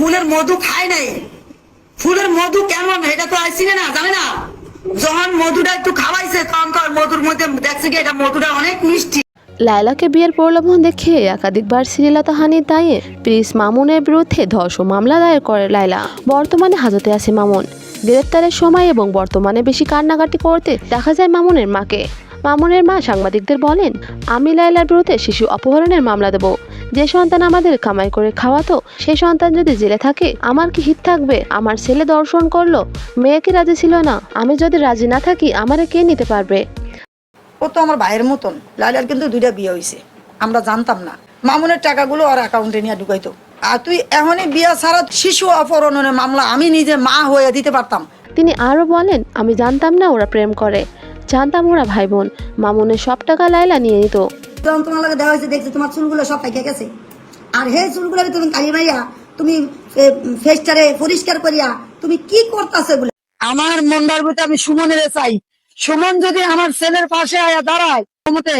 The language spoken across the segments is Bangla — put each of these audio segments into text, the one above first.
ফুলের মধু খায় নাই। ফুলের মধু কেমন এটা তো আইসি না, জানে না? যখন মধুটা একটু খাওয়াইছে, তখন মধুর মধ্যে দেখছে কি এটা মধুটা অনেক মিষ্টি। লায়লাকে বিয়ের প্রলোভন দেখে একাধিকবার শ্রীলতাহানির দায়ে প্রিন্স মামুনের বিরুদ্ধে ধর্ষণ মামলা দায়ের করে লায়লা। বর্তমানে হাজতে আছে মামুন। গ্রেপ্তারের সময় এবং বর্তমানে বেশি কান্নাকাটি করতে দেখা যায় মামুনের মাকে। মামুনের মা সাংবাদিকদের বলেন, আমি লায়লার বিরুদ্ধে শিশু অপহরণের মামলা দেব। যে সন্তান আমাদের কামাই করে খাওয়াতো সেই সন্তান যদি জেলে থাকে আমার কি হিত থাকবে? আমার ছেলে দর্শন করল মেয়ে কি রাজি ছিল না? আমি যদি রাজি না থাকি আমারে কে নিতে পারবে? ও তো আমার ভাইয়ের মতন। লাইলার কিন্তু দুইটা বিয়ে হয়েছে আমরা জানতাম না। মামুনের টাকাগুলো ওর অ্যাকাউন্টে নিয়ে ঢুকাইতো। আর তুই এখনই বিয়ে ছাড়া শিশু অপহরণের মামলা আমি নিজে মা হয়ে দিতে পারতাম। তিনি আরও বলেন আমি জানতাম না ওরা প্রেম করে। জানতাম ওরা ভাই বোন। মামুনের সব টাকা লাইলা নিয়ে নিত। যখন তোমার লাগে দেওয়া হয়েছে দেখছ তোমার চুলগুলো সব পেকে গেছে। আর হে চুলগুলো তুমি কালি মাইয়া তুমি ফেসটারে পরিষ্কার করিয়া তুমি কি করতেছো এগুলো? আমার মন্ডার ভিতরে আমি সুমনের চাই। সুমন যদি আমার ছেলের পাশে আয়া দাঁড়ায় মতে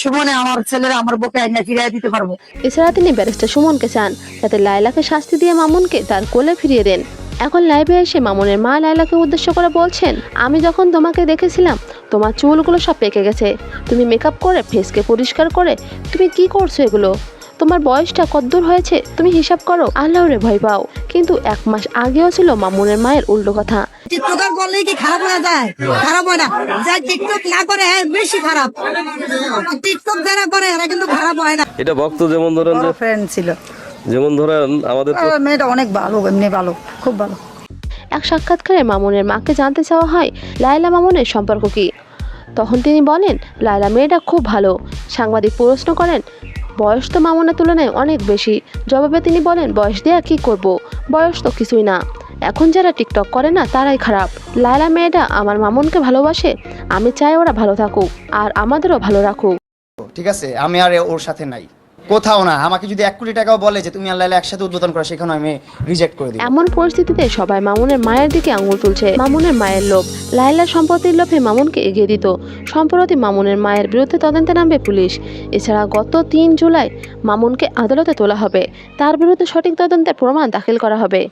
সুমনে আমার ছেলের আমার বুকে আইনা ফিরিয়ে দিতে পারব। এছাড়া তিনি ব্যারিস্টার সুমনকে চান। যাতে লাইলাকে শাস্তি দিয়ে মামুনকে তার কোলে ফিরিয়ে দেন। এখন লাইভে এসে মামুনের মা লাইলাকে উদ্দেশ্য করে বলছেন আমি যখন তোমাকে দেখেছিলাম তোমার চুলগুলো সব পেকে গেছে। তুমি মেকআপ করে ফেসকে পরিষ্কার করে তুমি কি করছ এগুলো? তোমার বয়সটা কদ্দূর হয়েছে তুমি হিসাব করো। আল্লাহরে ভয় পাও। কিন্তু এক মাস আগেও ছিল মামুনের মায়ের উল্টো কথা। টিকটকার কি খারাপ হয়ে যায়? খারাপ হয় না। যা টিকটক না করে হ্যাঁ বেশি খারাপ। টিকটক যারা করে এরা কিন্তু খারাপ হয় না। এটা ভক্ত যেমন ধরেন ফ্রেন্ড ছিল। যেমন ধরেন আমাদের মেয়েটা অনেক ভালো এমনি ভালো খুব ভালো। এক সাক্ষাৎকারে মামুনের মাকে জানতে চাওয়া হয়, লায়লা মামুনের সম্পর্ক কি। তখন তিনি বলেন, লায়লা, মেয়েটা খুব ভালো। সাংবাদিক প্রশ্ন করেন, বয়স তো মামুনের তুলনায় অনেক বেশি। জবাবে তিনি বলেন, বয়স দেয়া কি করব? বয়স তো কিছুই না। এখন যারা টিকটক করে না, তারাই খারাপ। লায়লা, মেয়েটা আমার মামুনকে ভালোবাসে, আমি চাই ওরা ভালো থাকুক, আর আমাদেরও ভালো রাখুক। ঠিক আছে, আমি আর ওর সাথে নাই। কোথাও না, আমাকে যদি এক কোটি টাকাও বলে যে তুমি আল্লাহ একসাথে উদ্বোধন করো সেখানে আমি রিজেক্ট করে দিই এমন পরিস্থিতিতে সবাই মামুনের মায়ের দিকে আঙুল তুলছে। মামুনের মায়ের লোভ লাইলা সম্পত্তির লোভে মামুনকে এগিয়ে দিত। সম্প্রতি মামুনের মায়ের বিরুদ্ধে তদন্তে নামবে পুলিশ। এছাড়া গত তিন জুলাই মামুনকে আদালতে তোলা হবে। তার বিরুদ্ধে সঠিক তদন্তের প্রমাণ দাখিল করা হবে।